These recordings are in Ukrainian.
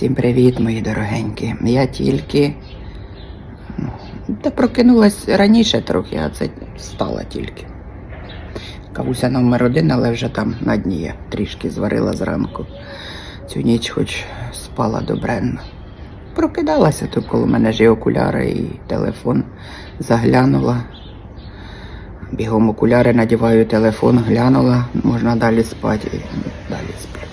Всім привіт, мої дорогенькі. Я тільки ну, та прокинулась раніше трохи, а це стала тільки. Кавуся номер один, але вже там на дні я трішки зварила зранку. Цю ніч хоч спала добренно. Прокидалася, то коло мене ж і окуляри, і телефон заглянула. Бігом окуляри надіваю телефон, глянула, можна далі спати і далі сплю.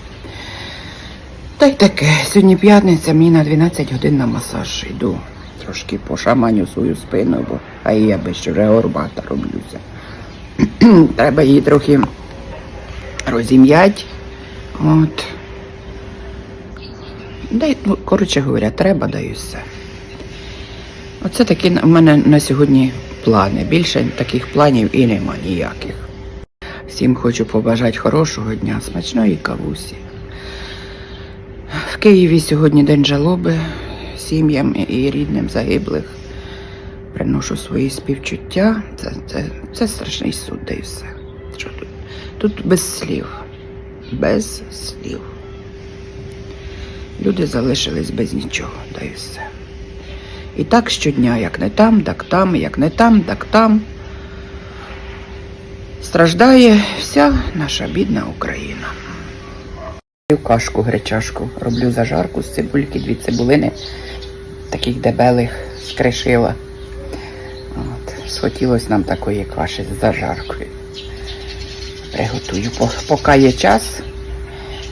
Та й таке, сьогодні п'ятниця, мені на 12 годин на масаж йду. Трошки пошаманю свою спину, бо а я ще вже горбата роблюся. Треба її трохи розім'ять. От. Дай, ну, коротше говоря, треба, даю все. Оце такі в мене на сьогодні плани. Більше таких планів і нема ніяких. Всім хочу побажати хорошого дня, смачної кавусі. Києві сьогодні день жалоби сім'ям і рідним загиблих. Приношу свої співчуття. Це, це, це страшний суд, де і все. Що тут? тут без слів. Без слів. Люди залишились без нічого, да і все. І так щодня, як не там, так там, як не там, так там. Страждає вся наша бідна Україна. Кашку гречашку роблю зажарку з цибульки, дві цибулини, таких дебелих скришила. От, схотілося нам такої каші з зажаркою. Приготую, поки є час,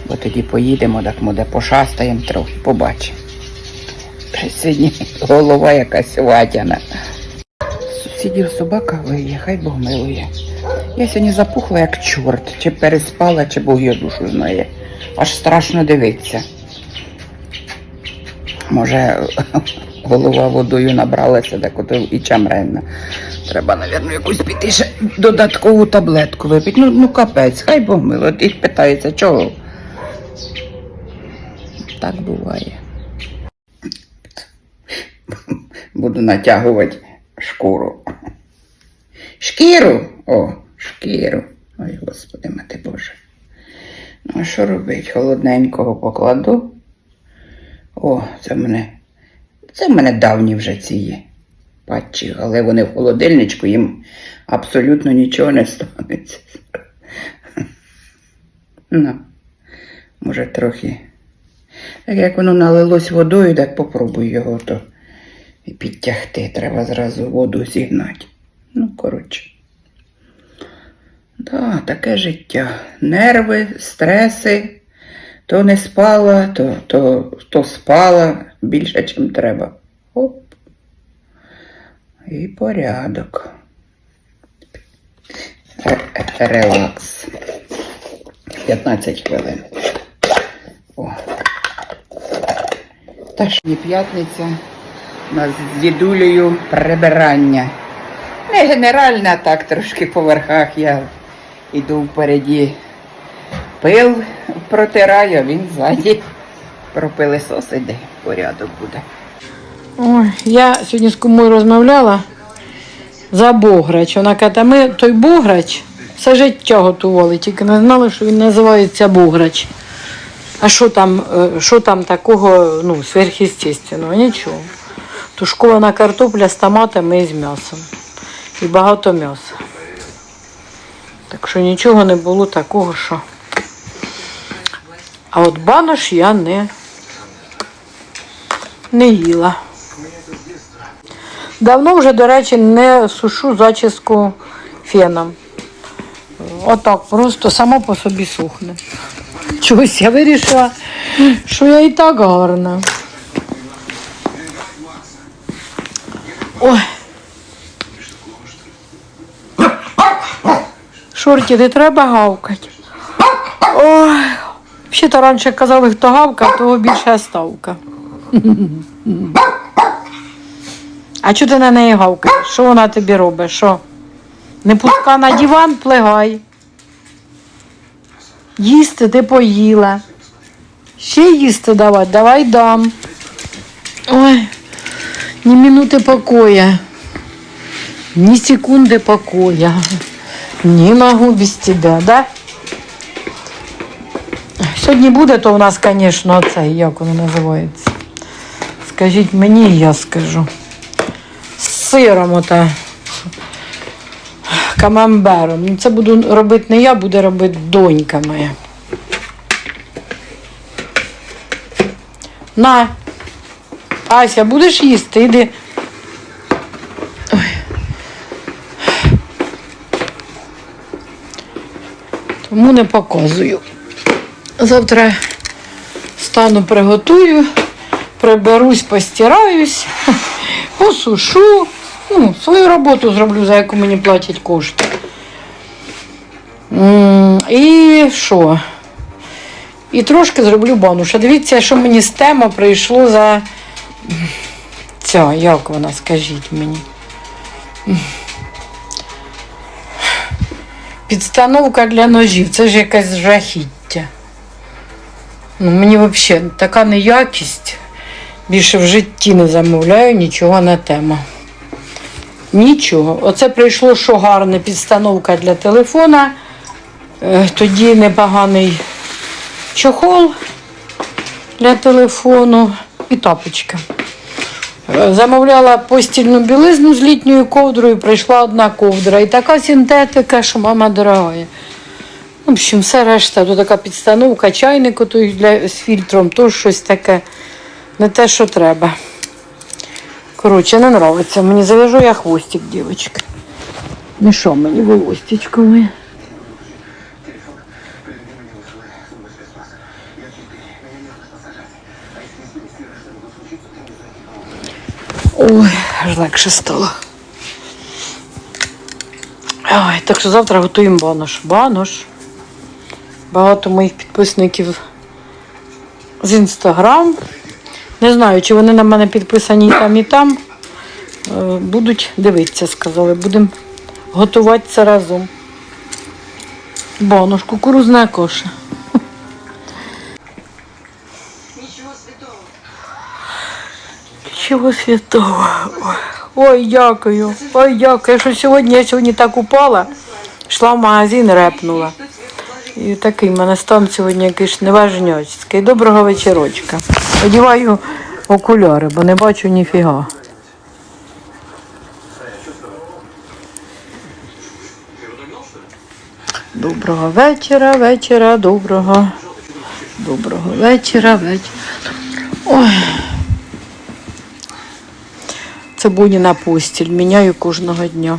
бо тоді поїдемо, так буде пошастаємо трохи, побачимо. Сьогодні голова якась ватяна. Сусідів собака виє, хай Бог милує. Я сьогодні запухла як чорт, чи переспала, чи Бог її душу знає. Аж страшно дивитися. Може, голова водою набралася, так ото і чамренна. Треба, мабуть, якусь піти ще додаткову таблетку випити. Ну, ну капець, хай Бог мило. І питається, чого? Так буває. Буду натягувати шкуру. Шкіру? О, шкіру. Ой, господи, мати Боже. А що робить? Холодненького покладу. О, це мене. Це в мене давні вже ці патчі, але вони в холодильничку, їм абсолютно нічого не станеться. Ну, може, трохи. Так як воно налилось водою, так попробуй його то підтягти. Треба зразу воду зігнати. Ну, коротше. Да, таке життя. Нерви, стреси. То не спала, то, то, то спала більше, чим треба. Оп. І порядок. Релакс. 15 хвилин. О. Та ж не п'ятниця. У нас з дідулею прибирання. Не генеральне, а так трошки по верхах я йду впереді. Пил протираю, а він ззаді пропилисосить, де порядок буде. Ой, я сьогодні з кумою розмовляла за Бограч. Вона каже, ми той Бограч все життя готували, тільки не знали, що він називається Бограч. А що там, е, що там такого ну, сверхъестественного? Нічого. Тушкована картопля з томатами і з м'ясом. І багато м'яса. Що нічого не було такого, що. А от банош я не, не їла. Давно вже, до речі, не сушу зачіску феном. Отак, просто само по собі сухне. Чогось я вирішила, що я і так гарна. Ой. Шорті, не треба гавкати. Ой. Взагалі-то раніше казали, хто гавкав, того більше ставка. А чого ти на неї гавкаєш? Що вона тобі робить? Що? Не пуска на диван, плегай. Їсти ти поїла. Ще їсти давати, давай дам. Ой, ні минути покоя, ні секунди покоя. Не могу без тебя, да? Сьогодні буде, то у нас, звісно, цей, як воно називається. Скажіть мені, я скажу. З сиром ота. Камамбером. Ну, Це буду робити не я, буде робити донька моя. На. Ася, будеш їсти? Іди. Тому не показую. Завтра стану приготую, приберусь, постираюсь, посушу. Ну, свою роботу зроблю, за яку мені платять кошти. І що? І трошки зроблю бануша. Дивіться, що мені з тема прийшло за ця, як вона, скажіть мені. Підстановка для ножів, це ж якесь жахіття. Ну, мені взагалі така неякість. Більше в житті не замовляю, нічого не тема. Нічого. Оце прийшло, що гарне підстановка для телефона. Е, Тоді непоганий чохол для телефону і тапочка. Замовляла постільну білизну з літньою ковдрою, прийшла одна ковдра. І така синтетика, що мама дорога. В общем, все решта, то така підстановка, чайник для, з фільтром, то щось таке, не те, що треба. Коротше, не нравиться. Мені зав'яжу я хвостик, дівчатка. Не що мені волостечко. Ой, аж легше стало. Ой, так що завтра готуємо банош. Банош. Багато моїх підписників з інстаграм. Не знаю, чи вони на мене підписані і там, і там. Е, Будуть дивитися, сказали. Будемо готувати це разом. Банош, кукурузна коша. Чого святого? Ой, дякую. Ой, дякую. Що сьогодні я сьогодні так упала, йшла в магазин, репнула. І такий в мене стан сьогодні якийсь неважньоцький. Доброго вечорочка. Одіваю окуляри, бо не бачу ніфіга. Доброго вечора, вечора, доброго. Доброго вечора, вечора. Ой. Це Буніна постіль. Міняю кожного дня.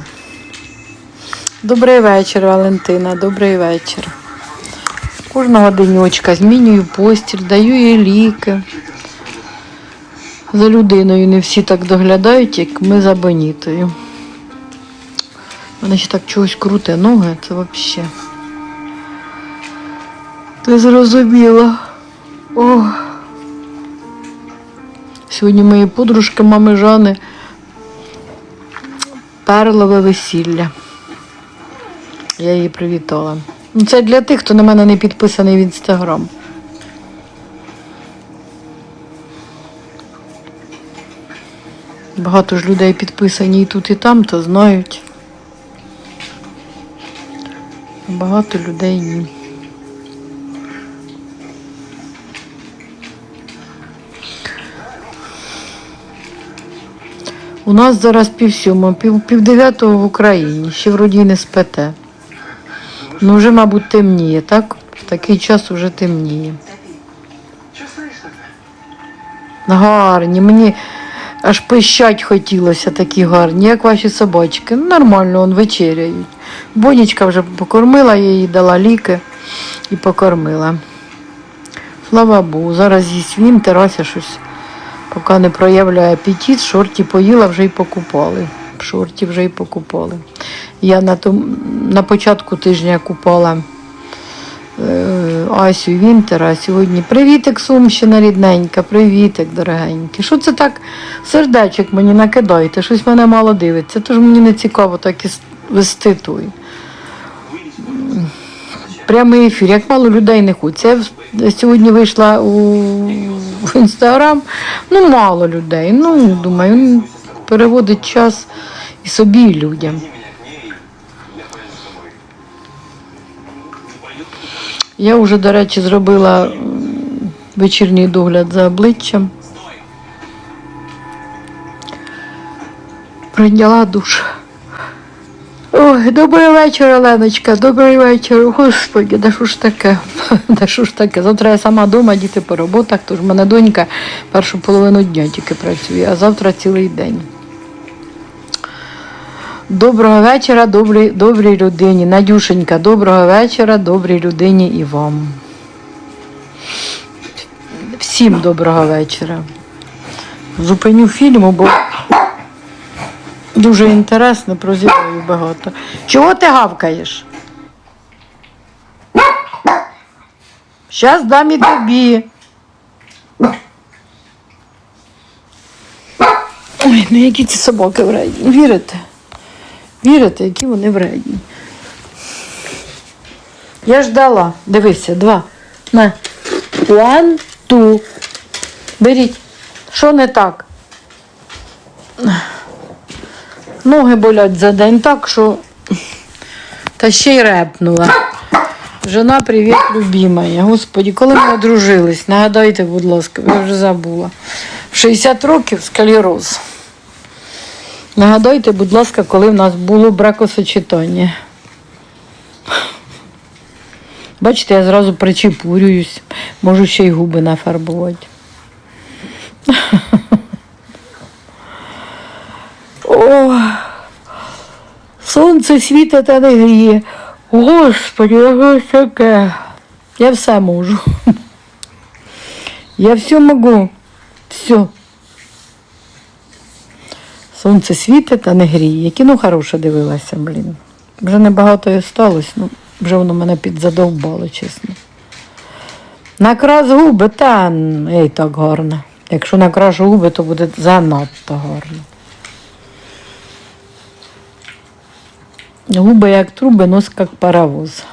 Добрий вечір, Валентина, добрий вечір. Кожного денечка змінюю постіль, даю їй ліки. За людиною не всі так доглядають, як ми за Бонітою. Мене ще так чогось круте ноги, це взагалі. Ти зрозуміла. Ох. Сьогодні мої подружки, мами Жани, перлове весілля. Я її привітала. Ну, це для тих, хто на мене не підписаний в інстаграм. Багато ж людей підписані і тут, і там, то знають. Багато людей ні. У нас зараз пів сьомого, пів, пів дев'ятого в Україні, ще вроді не спите. Ну, вже, мабуть, темніє, так? В такий час вже темніє. Гарні. Мені аж пищать хотілося такі гарні, як ваші собачки. Ну, нормально, он вечеряють. Бонічка вже покормила, я їй дала ліки і покормила. Слава Богу, зараз їсть він, терася щось, поки не проявляє апетит, шорті поїла, вже й покупали. Шорті вже й покупали. Я на, том, на початку тижня купала е, Асю Вінтера, а сьогодні привітик, Сумщина рідненька, привітик, дорогенький. Що це так сердечок мені накидаєте? Щось мене мало дивиться, тож мені не цікаво так і вести той. Прямий ефір, як мало людей не хочеться. Я сьогодні вийшла у в інстаграм, ну мало людей. Ну, думаю, м, переводить час і собі, і людям. Я вже, до речі, зробила вечірній догляд за обличчям. Прийняла душ. Ой, добрий вечір, Оленочка, добрий вечір. Господи, да що ж таке? Да що ж таке? Завтра я сама вдома, діти по роботах, тож в мене донька першу половину дня тільки працює, а завтра цілий день. Доброго вечора, добрій, добрій людині. Надюшенька, доброго вечора, добрій людині і вам. Всім доброго вечора. Зупиню фільму, бо дуже інтересно, прозіваю багато. Чого ти гавкаєш? Щас дам і тобі. Ой, ну які ці собаки вредні. Вірите? Вірите, які вони вредні. Я ж дала. Дивися, два. На. One, two. Беріть. Що не так? Ноги болять за день так, що та ще й репнула. Жена, привіт, любимая. Господі, коли ми одружились, нагадайте, будь ласка, я вже забула. В 60 років сколіроз. Нагадайте, будь ласка, коли в нас було бракосочетання. Бачите, я зразу причепурююсь, можу ще й губи нафарбувати. О, сонце світить та не гріє. Господи, яке таке. Я все можу. Я все можу. Все. Сонце світить та не гріє. Кіно хороше дивилася, блін. Вже небагато і сталося, ну вже воно мене підзадовбало, чесно. Накрас губи, та ей, так гарно. Якщо накрашу губи, то буде занадто гарно. Губи як труби, нос як паровоз.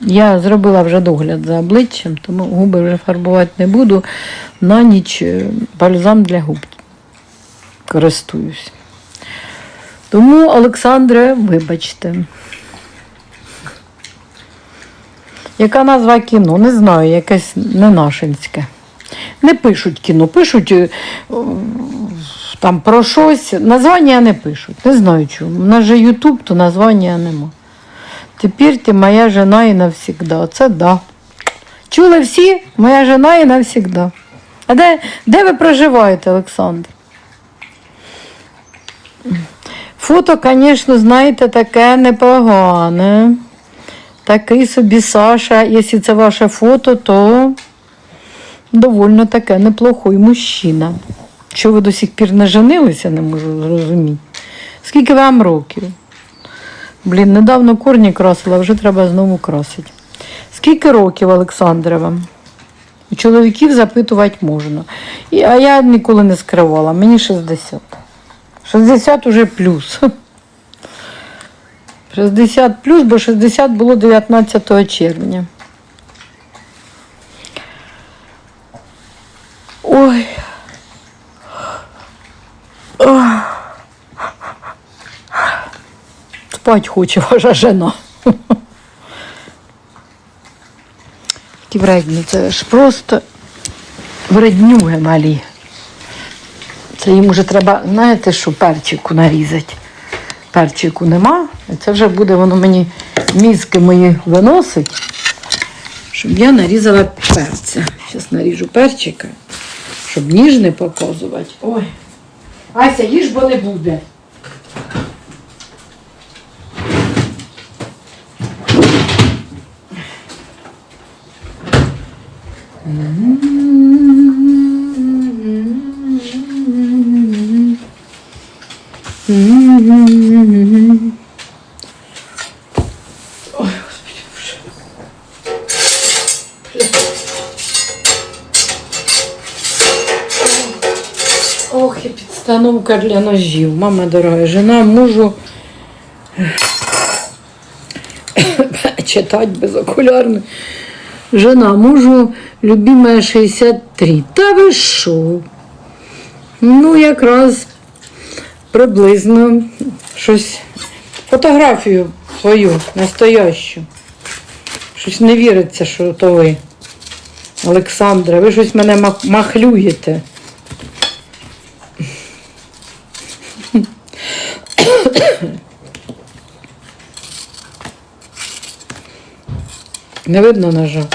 Я зробила вже догляд за обличчям, тому губи вже фарбувати не буду. На ніч е, бальзам для губ користуюсь. Тому, Олександре, вибачте. Яка назва кіно? Не знаю, якесь не нашинське. Не пишуть кіно, пишуть е, там про щось. Названня не пишуть. Не знаю чому. У нас же Ютуб, то названня нема. Тепер ти моя жена і навсігда. Це да. Чули всі? Моя жена і навсігда. А де, де ви проживаєте, Олександр? Фото, звісно, знаєте, таке непогане. Такий собі Саша, якщо це ваше фото, то довольно таке неплохой мужчина. Що ви до сих пір не женилися, не можу зрозуміти. Скільки вам років? Блін, недавно корні красила, вже треба знову красити. Скільки років, Олександре, вам? У чоловіків запитувати можна. І, а я ніколи не скривала, мені 60. 60 уже плюс. 60 плюс, бо 60 було 19 червня. Ой. Спать хоче ваша жена. Ті вредні, це ж просто вреднюги малі. Це їм вже треба, знаєте, що перчику нарізати. Перчику нема, це вже буде воно мені мізки мої виносить, щоб я нарізала перця. Зараз наріжу перчика, щоб ніж не показувати. Ой. Ася, їж, бо не буде. Ох, підстановка для ножів. Мама дорога, жена мужу читати без окулярних. Жена мужу любимая 63. Та ви що? Ну, якраз приблизно щось фотографію свою настоящу. Щось не віриться, що то ви. Олександра, ви щось мене махлюєте. Не видно ножа.